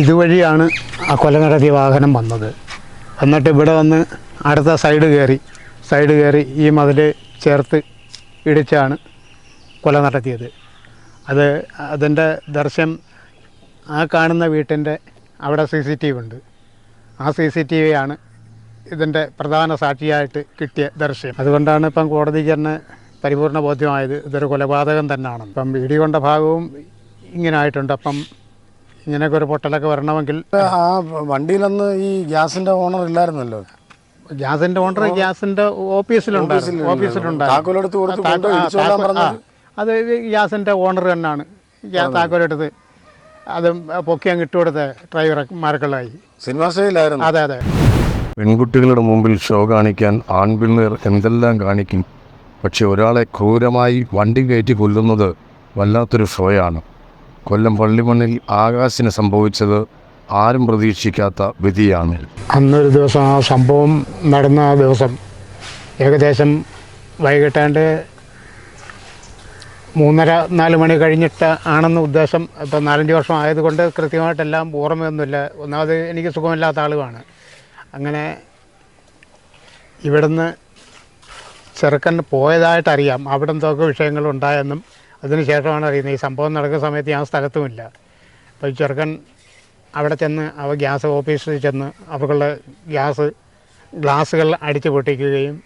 ഇതുവഴിയാണ് ആ കൊല നടത്തിയ വാഹനം വന്നത്. എന്നിട്ട് ഇവിടെ വന്ന് അടുത്ത സൈഡ് കയറി സൈഡ് കയറി ഈ മതിൽ ചേർത്ത് ഇടിച്ചാണ് കൊല നടത്തിയത്. അത് അതിന്റെ ദർശനം ആ കാണുന്ന വീട്ടിന്റെ അവിടെ സി സി ടി വി ഉണ്ട്. ആ സി സി ടി വി ആണ് ഇതിന്റെ പ്രധാന സാക്ഷിയായിട്ട് കിട്ടിയ ദർശനം അതുകൊണ്ടാണ് ഇപ്പം കോടതിക്ക് തന്നെ പരിപൂർണ ബോധ്യമായത് ഇതൊരു കൊലപാതകം തന്നെയാണ് ഇപ്പം ഇടികൊണ്ട ഭാഗവും ഇങ്ങനെ ആയിട്ടുണ്ട് അപ്പം ഇങ്ങനെയൊക്കെ ഒരു പൊട്ടലൊക്കെ വരണമെങ്കിൽ ആ വണ്ടിയിലന്ന് ഈ ഗ്യാസിന്റെ ഓണർ ഇല്ലായിരുന്നല്ലോ? ഗ്യാസിന്റെ ഓണർ ഗ്യാസിന്റെ ഓഫീസിലുണ്ടായിരുന്നു. ഓഫീസിലുണ്ടായിരുന്നു. അത് ഗ്യാസിന്റെ ഓണർ തന്നെയാണ്. താക്കോലെടുത്ത് അത് പൊക്കി അങ്ങ് ഇട്ടുകൊടുത്ത ഡ്രൈവർമാർക്കുള്ളതായി സിനിമാ സ്റ്റൈലായിരുന്നു അതെ അതെ. പെൺകുട്ടികളുടെ മുമ്പിൽ ഷോ കാണിക്കാൻ ആൺപിള്ളേർ എന്തെല്ലാം കാണിക്കും? പക്ഷെ ഒരാളെ ക്രൂരമായി വണ്ടി കയറ്റി കൊല്ലുന്നത് വല്ലാത്തൊരു ഷോയാണ്. കൊല്ലം പള്ളിമണ്ണിൽ ആകാശിന് സംഭവിച്ചത് ആരും പ്രതീക്ഷിക്കാത്ത വിധിയാണ്. അന്നൊരു ദിവസം ആ സംഭവം നടന്ന ആ ദിവസം ഏകദേശം വൈകിട്ടാണ്ട് മൂന്നര നാല് മണി കഴിഞ്ഞിട്ട് ആണെന്ന് ഉദ്ദേശം. ഇപ്പം നാലഞ്ച് വർഷം ആയതുകൊണ്ട് കൃത്യമായിട്ടെല്ലാം ഓർമ്മയൊന്നുമില്ല. ഒന്നാമത് എനിക്ക് സുഖമില്ലാത്ത ആളുമാണ് അങ്ങനെ ഇവിടുന്ന് ചെറുക്കൻ പോയതായിട്ടറിയാം. അവിടെ എന്തൊക്കെ വിഷയങ്ങളുണ്ടായെന്നും അതിന് ശേഷമാണ് അറിയുന്നത്. ഈ സംഭവം നടക്കുന്ന സമയത്ത് ഞാൻ സ്ഥലത്തുമില്ല. അപ്പോൾ ഈ ചെറുക്കൻ അവിടെ ചെന്ന് അവ ഗ്യാസ് ഓഫീസിൽ ചെന്ന് അവർക്കുള്ള ഗ്യാസ് ഗ്ലാസ്സുകൾ അടിച്ചു പൊട്ടിക്കുകയും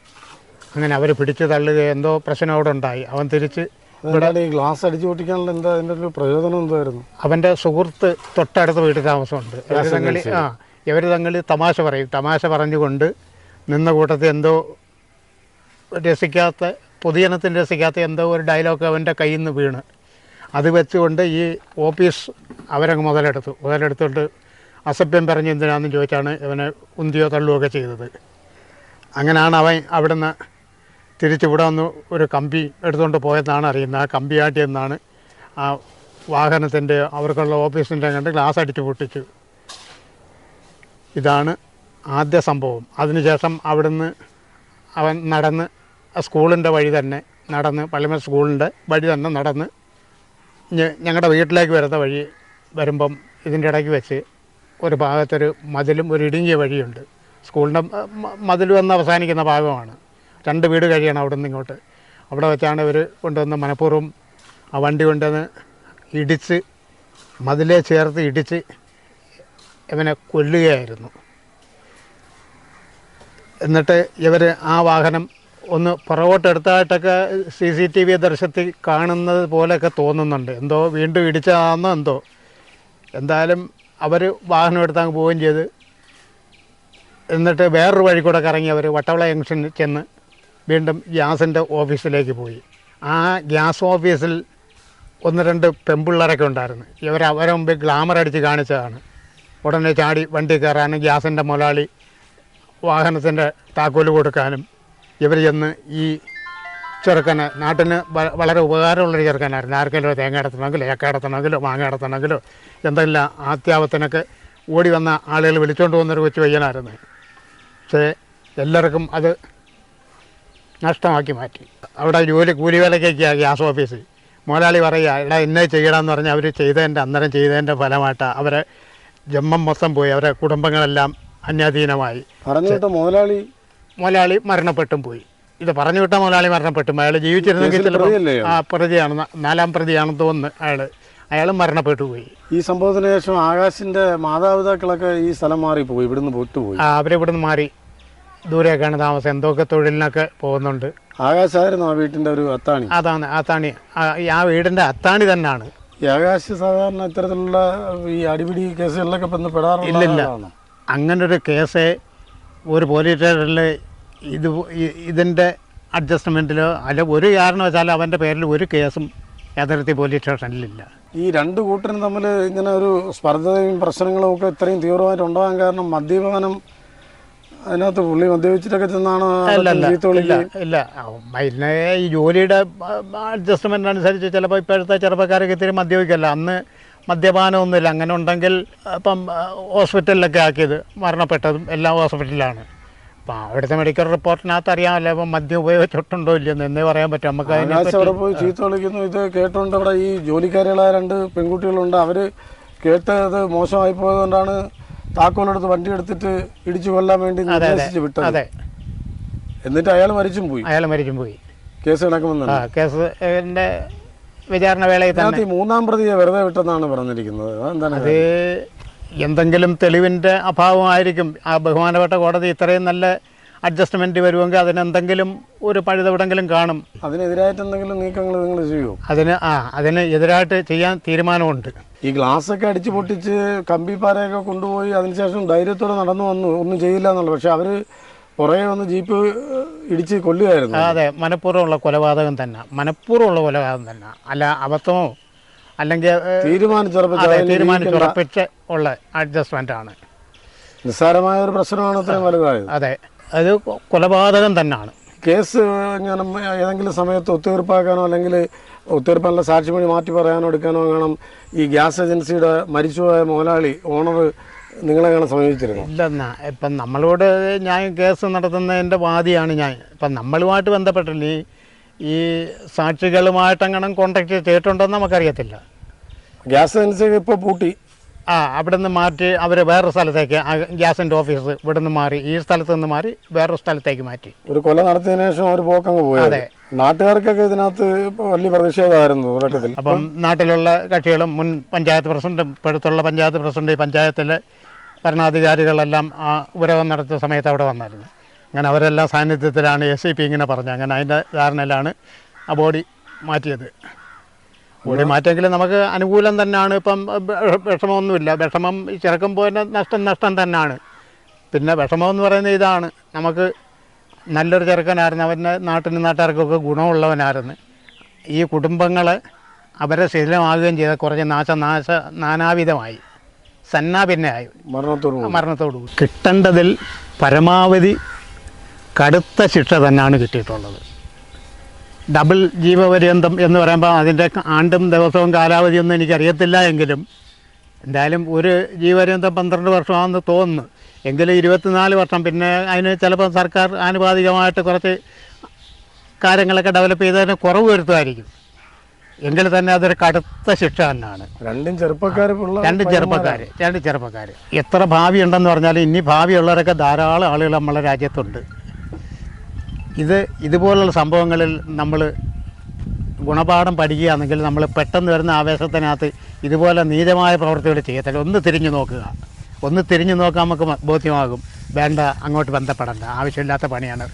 അങ്ങനെ അവർ പിടിച്ചു തള്ളുകയും എന്തോ പ്രശ്നം അവിടെ ഉണ്ടായി. അവൻ തിരിച്ച് ഇവിടെ ഈ ഗ്ലാസ് അടിച്ചു പൊട്ടിക്കാനുള്ള എന്താ അതിന്റെ ഒരു പ്രയോജനം എന്തായിരുന്നു? അവന്റെ സുഹൃത്ത് തൊട്ടടുത്ത വീട്ടിൽ താമസമുണ്ട്. ഇവർ തങ്ങളിൽ ആ ഇവർ തങ്ങളിൽ തമാശ പറയും. തമാശ പറഞ്ഞുകൊണ്ട് നിന്ന കൂട്ടത്തിൽ എന്തോ രസിക്കാത്ത പൊതുജനത്തിന് രസിക്കാത്ത എന്തോ ഒരു ഡയലോഗ് അവന്റെ കയ്യിൽ നിന്ന് വീണ്. അത് വെച്ചുകൊണ്ട് ഈ ഓഫീസ് അവരങ്ങ് മുതലെടുത്തു. മുതലെടുത്തുകൊണ്ട് അസഭ്യം പറഞ്ഞ് എന്തിനാണെന്ന് ചോദിച്ചാണ് ഇവനെ ഉന്തിയോ തള്ളുകയൊക്കെ ചെയ്തത്. അങ്ങനെയാണ് അവൻ അവിടുന്ന് തിരിച്ചിവിടെ വന്ന് ഒരു കമ്പി എടുത്തുകൊണ്ട് പോയെന്നാണ് അറിയുന്നത്. ആ കമ്പി ആട്ടിയെന്നാണ് ആ വാഹനത്തിന്റെ അവർക്കുള്ള ഓഫീസിന്റെ കണ്ട് ഗ്ലാസ് അടിച്ച് പൊട്ടിച്ചു. ഇതാണ് ആദ്യ സംഭവം. അതിനുശേഷം അവിടുന്ന് അവൻ നടന്ന് സ്കൂളിന്റെ വഴി തന്നെ നടന്ന് പള്ളിമൽ സ്കൂളിന്റെ വഴി തന്നെ നടന്ന് ഞങ്ങളുടെ വീട്ടിലേക്ക് വരുന്ന വഴി വരുമ്പം ഇതിന്റെ ഇടയ്ക്ക് വെച്ച് ഒരു ഭാഗത്തൊരു മതിലും ഒരു ഇടുങ്ങിയ വഴിയുണ്ട്. സ്കൂളിന്റെ മതിൽ വന്ന് അവസാനിക്കുന്ന ഭാഗമാണ്. രണ്ട് വീട് കഴിയണം അവിടെ നിന്ന് ഇങ്ങോട്ട്. അവിടെ വെച്ചാണ് ഇവർ കൊണ്ടുവന്ന് മനഃപൂർവം ആ വണ്ടി കൊണ്ടുവന്ന് ഇടിച്ച് മതിലെ ചേർത്ത് ഇടിച്ച് ഇവനെ കൊല്ലുകയായിരുന്നു. എന്നിട്ട് ഇവർ ആ വാഹനം ഒന്ന് പുറകോട്ടെടുത്തായിട്ടൊക്കെ സി സി ടി വി ദർശത്തിൽ കാണുന്നത് പോലെയൊക്കെ തോന്നുന്നുണ്ട്. എന്തോ വീണ്ടും ഇടിച്ചതാണെന്നോ എന്തോ. എന്തായാലും അവർ വാഹനം എടുത്തങ്ങ് പോവുകയും ചെയ്ത്. എന്നിട്ട് വേറൊരു വഴി കൂടെ കറങ്ങി അവർ വട്ടവള ജംഗ്ഷനിൽ ചെന്ന് വീണ്ടും ഗ്യാസിന്റെ ഓഫീസിലേക്ക് പോയി. ആ ഗ്യാസ് ഓഫീസിൽ ഒന്ന് രണ്ട് പെമ്പിള്ളേരൊക്കെ ഉണ്ടായിരുന്നു. ഇവർ അവരെ മുമ്പ് ഗ്ലാമർ അടിച്ച് കാണിച്ചതാണ്. ഉടനെ ചാടി വണ്ടി കയറാനും ഗ്യാസിന്റെ മുലാളി വാഹനത്തിന്റെ താക്കോൽ കൊടുക്കാനും ഇവർ ചെന്ന് ഈ ചെറുക്കന് നാട്ടിന് വളരെ ഉപകാരമുള്ളൊരു ചെറുക്കനായിരുന്നു. ആർക്കെങ്കിലും തേങ്ങ അടത്തണമെങ്കിലോ ഏക്ക അടത്തണമെങ്കിലോ മാങ്ങ അടത്തണമെങ്കിലോ എന്തെല്ലാം ആത്യാപത്തിനൊക്കെ ഓടി വന്ന ആളുകൾ വിളിച്ചുകൊണ്ട് വന്നൊരു കൊച്ചു പയ്യനായിരുന്നു. പക്ഷേ എല്ലാവർക്കും അത് നഷ്ടമാക്കി മാറ്റി. അവിടെ ജോലി കൂലിവേലക്കൊക്കെ ഗ്യാസ് ഓഫീസിൽ. മുതലാളി പറയുക എടാ ഇന്നെ ചെയ്യണമെന്ന് പറഞ്ഞാൽ അവർ ചെയ്തതിന്റെ അന്നേരം ചെയ്തതിന്റെ ഫലമായിട്ട് അവരെ ജമ്മം മൊത്തം പോയി. അവരെ കുടുംബങ്ങളെല്ലാം അന്യാധീനമായി. പറഞ്ഞു കേട്ട മുതലാളി മുതലാളി മരണപ്പെട്ടും പോയി. ഇത് പറഞ്ഞു വിട്ട മുതലാളി മരണപ്പെട്ടും. അയാൾ ജീവിച്ചിരുന്നെങ്കിൽ ചിലപ്പോൾ ആ പ്രതിയാണ്. നാലാം പ്രതിയാണെന്ന് തോന്നുന്നു അയാൾ അയാൾ മരണപ്പെട്ടു പോയി. ഈ സംഭവത്തിന് ശേഷം ആകാശിന്റെ മാതാപിതാക്കളൊക്കെ ഈ സ്ഥലം മാറി പോയി ഇവിടുന്ന് വിട്ടുപോയി ആ, അവരിവിടുന്ന് മാറി. ദൂരെയൊക്കെയാണ് താമസം. എന്തൊക്കെ തൊഴിലിനൊക്കെ പോകുന്നുണ്ട്. ആകാശായിരുന്നു ആ വീട്ടിന്റെ ഒരു അത്താണി. അതാണ് അത്താണി. ആ- വീടിന്റെ അത്താണി തന്നെയാണ്. ഈ ആകാശ് സാധാരണ ഇത്തരത്തിലുള്ള ഈ അടിപിടി കേസുകളിലൊക്കെ ബന്ധപ്പെടാറില്ല? അങ്ങനൊരു കേസ് ഒരു പോലീസ് സ്റ്റേഷനിൽ ഇത് ഇതിന്റെ അഡ്ജസ്റ്റ്മെന്റിലോ അല്ല ഒരു കാരണവശാലും അവന്റെ പേരിൽ ഒരു കേസും അതിർത്തി പോലീസ് സ്റ്റേഷനിലില്ല ഈ രണ്ട് കൂട്ടരും തമ്മിൽ ഇങ്ങനെ ഒരു സ്പർദ്ധതയും പ്രശ്നങ്ങളും ഒക്കെ ഇത്രയും തീവ്രമായിട്ട് ഉണ്ടാകാൻ കാരണം മദ്യപാനം അതിനകത്ത് പുള്ളി മദ്യപിച്ചിട്ടൊക്കെ ചെന്നാണ് ഇല്ല ഇല്ല. പിന്നെ ഈ ജോലിയുടെ അഡ്ജസ്റ്റ്മെന്റ് അനുസരിച്ച് ചിലപ്പോൾ ഇപ്പോഴത്തെ ചെറുപ്പക്കാരൊക്കെ ഇത്തിരി മദ്യപിക്കല്ല? അന്ന് മദ്യപാനമൊന്നുമില്ല. അങ്ങനെ ഉണ്ടെങ്കിൽ ഇപ്പം ഹോസ്പിറ്റലിലൊക്കെ ആക്കിയത് മരണപ്പെട്ടതും എല്ലാം ഹോസ്പിറ്റലിലാണ് അപ്പം അവിടുത്തെ മെഡിക്കൽ റിപ്പോർട്ടിനകത്ത് അറിയാമല്ലോ ഇപ്പം മദ്യം ഉപയോഗിച്ചിട്ടുണ്ടോ ഇല്ലെന്ന് എന്നേ പറയാൻ പറ്റും. നമുക്ക് അവിടെ പോയി ചീത്ത വിളിക്കുന്നു. ഇത് കേട്ടുകൊണ്ട് അവിടെ ഈ ജോലിക്കാരികളായ രണ്ട് പെൺകുട്ടികളുണ്ട്. അവർ കേട്ടത് മോശമായി പോയതുകൊണ്ടാണ് താക്കോലെടുത്ത് വണ്ടി എടുത്തിട്ട് ഇടിച്ചു കൊല്ലാൻ വേണ്ടി നിർദ്ദേശിച്ച് വിട്ടത്. അതെ. എന്നിട്ട് അയാൾ മരിച്ചും പോയി. അയാൾ മരിച്ചും പോയി. കേസ് കിടക്കുമെന്നാണ് ആ എന്റെ വിചാരണ വേളയിൽ തന്നെ. മൂന്നാം പ്രതിയെ വെറുതെ വിട്ടെന്നാണ് പറഞ്ഞിരിക്കുന്നത്. അത് എന്തെങ്കിലും തെളിവിന്റെ അഭാവമായിരിക്കും ആ ബഹുമാനപ്പെട്ട കോടതി ഇത്രയും നല്ല അഡ്ജസ്റ്റ്മെന്റ് വരുമെങ്കിൽ അതിനെന്തെങ്കിലും ഒരു പഴുതെവിടെങ്കിലും കാണും. അതിനെതിരായിട്ട് എന്തെങ്കിലും നീക്കങ്ങൾ നിങ്ങൾ ചെയ്യുമോ അതിന് ആ അതിന് എതിരായിട്ട് ചെയ്യാൻ തീരുമാനമുണ്ട്. ഈ ഗ്ലാസ് ഒക്കെ അടിച്ചു പൊട്ടിച്ച് കമ്പിപ്പാരയൊക്കെ കൊണ്ടുപോയി അതിനുശേഷം ധൈര്യത്തോടെ നടന്നു വന്നു ഒന്നും ചെയ്യില്ല എന്നുള്ളത്. പക്ഷെ അവർ പുറകെ വന്ന് ജീപ്പ് ഇടിച്ച് കൊല്ലുകയായിരുന്നു. അതെ. മനഃപൂർവമുള്ള കൊലപാതകം തന്നെ. മനഃപൂർവമുള്ള കൊലപാതകം തന്നെ. അല്ല അബദ്ധമോ? അല്ലെങ്കിൽ തീരുമാനിച്ചുറപ്പിച്ച് ഉള്ള അഡ്ജസ്റ്റ്മെന്റ് ആണ് നിസ്സാരമായ ഒരു പ്രശ്നമാണ് അത്രയും വലുതായത്. അതെ. അത് കൊലപാതകം തന്നെയാണ് കേസ് ഞാൻ ഏതെങ്കിലും സമയത്ത് ഒത്തുതീർപ്പാക്കാനോ അല്ലെങ്കിൽ ഒത്തുതീർപ്പാനുള്ള സാക്ഷിമൊഴി മാറ്റി പറയാനോ എടുക്കാനോ കാണാം ഈ ഗ്യാസ് ഏജൻസിയുടെ മരിച്ചുപോയ മുതലാളി ഓണർ നിങ്ങളെ കാണാൻ സമീപിച്ചിരുന്നു? ഇല്ലെന്നാ. ഇപ്പം നമ്മളോട് ഞാൻ കേസ് നടത്തുന്നതിന്റെ വാദിയാണ് ഞാൻ. ഇപ്പം നമ്മളുമായിട്ട് ബന്ധപ്പെട്ടില്ല ഈ ഈ സാക്ഷികളുമായിട്ട് അങ്ങനെ കോണ്ടാക്ട് ചെയ്തിട്ടുണ്ടോന്ന് നമുക്കറിയത്തില്ല. ഗ്യാസ് ഏജൻസി ഇപ്പോൾ പൂട്ടി. ആ അവിടെ നിന്ന് മാറ്റി അവർ വേറൊരു സ്ഥലത്തേക്ക് ഗ്യാസിന്റെ ഓഫീസ് ഇവിടെ നിന്ന് മാറി ഈ സ്ഥലത്ത് നിന്ന് മാറി വേറൊരു സ്ഥലത്തേക്ക് മാറ്റി. ഒരു കൊല നടത്തിയതിനു ശേഷം അവർ പോക്കങ്ങ് പോയത് അതെ. നാട്ടുകാർക്കൊക്കെ ഇതിനകത്ത് വലിയ പ്രതിഷേധമായിരുന്നു അപ്പം നാട്ടിലുള്ള കക്ഷികളും മുൻ പഞ്ചായത്ത് പ്രസിഡന്റും ഇപ്പോഴത്തുള്ള പഞ്ചായത്ത് പ്രസിഡന്റ് പഞ്ചായത്തിലെ ഭരണാധികാരികളെല്ലാം ആ ഉപരോധം നടത്തിയ സമയത്ത് അവിടെ വന്നായിരുന്നു. അങ്ങനെ അവരെല്ലാം സാന്നിധ്യത്തിലാണ് എസ് ഐ പി ഇങ്ങനെ പറഞ്ഞത്. അങ്ങനെ അതിന്റെ ധാരണയിലാണ് ആ ബോഡി മാറ്റിയത്. ബോഡി മാറ്റിയെങ്കിലും നമുക്ക് അനുകൂലം തന്നെയാണ്. ഇപ്പം വിഷമമൊന്നുമില്ല. വിഷമം ഈ തന്നെ നഷ്ടം നഷ്ടം തന്നെയാണ്. പിന്നെ വിഷമം എന്ന് പറയുന്നത് ഇതാണ്. നമുക്ക് നല്ലൊരു ചെറുക്കനായിരുന്നു. അവന്റെ നാട്ടിന് നാട്ടുകാർക്കൊക്കെ ഗുണമുള്ളവനായിരുന്നു. ഈ കുടുംബങ്ങളെ അവരെ ശിഥിലമാകുകയും ചെയ്ത കുറച്ച് നാശ നാശ നാനാവിധമായി. സന്നാഭിന്നയായി മരണത്തോടു. മരണത്തോടു കൂടി. കിട്ടേണ്ടതിൽ പരമാവധി കടുത്ത ശിക്ഷ തന്നെയാണ് കിട്ടിയിട്ടുള്ളത്. ഡബിൾ ജീവപര്യന്തം എന്ന് പറയുമ്പോൾ അതിന്റെ ആണ്ടും ദിവസവും കാലാവധിയൊന്നും എനിക്കറിയത്തില്ല എങ്കിലും എന്തായാലും ഒരു ജീവപര്യന്തം പന്ത്രണ്ട് വർഷമാണെന്ന് തോന്നുന്നു. എങ്കിലും ഇരുപത്തിനാല് വർഷം പിന്നെ അതിന് ചിലപ്പോൾ സർക്കാർ ആനുപാതികമായിട്ട് കുറച്ച് കാര്യങ്ങളൊക്കെ ഡെവലപ്പ് ചെയ്തതിന് കുറവ് വരുത്തുമായിരിക്കും. എങ്കിൽ തന്നെ അതൊരു കടുത്ത ശിക്ഷ തന്നെയാണ്. രണ്ടും ചെറുപ്പക്കാർ രണ്ട് ചെറുപ്പക്കാർ രണ്ട് ചെറുപ്പക്കാർ എത്ര ഭാവി ഉണ്ടെന്ന് പറഞ്ഞാൽ ഇനി ഭാവിയുള്ളവരൊക്കെ ധാരാളം ആളുകൾ നമ്മളെ രാജ്യത്തുണ്ട്. ഇത് ഇതുപോലുള്ള സംഭവങ്ങളിൽ നമ്മൾ ഗുണപാഠം പഠിക്കുകയാണെങ്കിൽ നമ്മൾ പെട്ടെന്ന് വരുന്ന ആവേശത്തിനകത്ത് ഇതുപോലെ നീചമായ പ്രവർത്തികൾ ചെയ്യത്തില്ല. ഒന്ന് തിരിഞ്ഞു നോക്കുക. ഒന്ന് തിരിഞ്ഞു നോക്കാൻ നമുക്ക് ബോധ്യമാകും. വേണ്ട അങ്ങോട്ട് ബന്ധപ്പെടേണ്ട. ആവശ്യമില്ലാത്ത പണിയാണ്.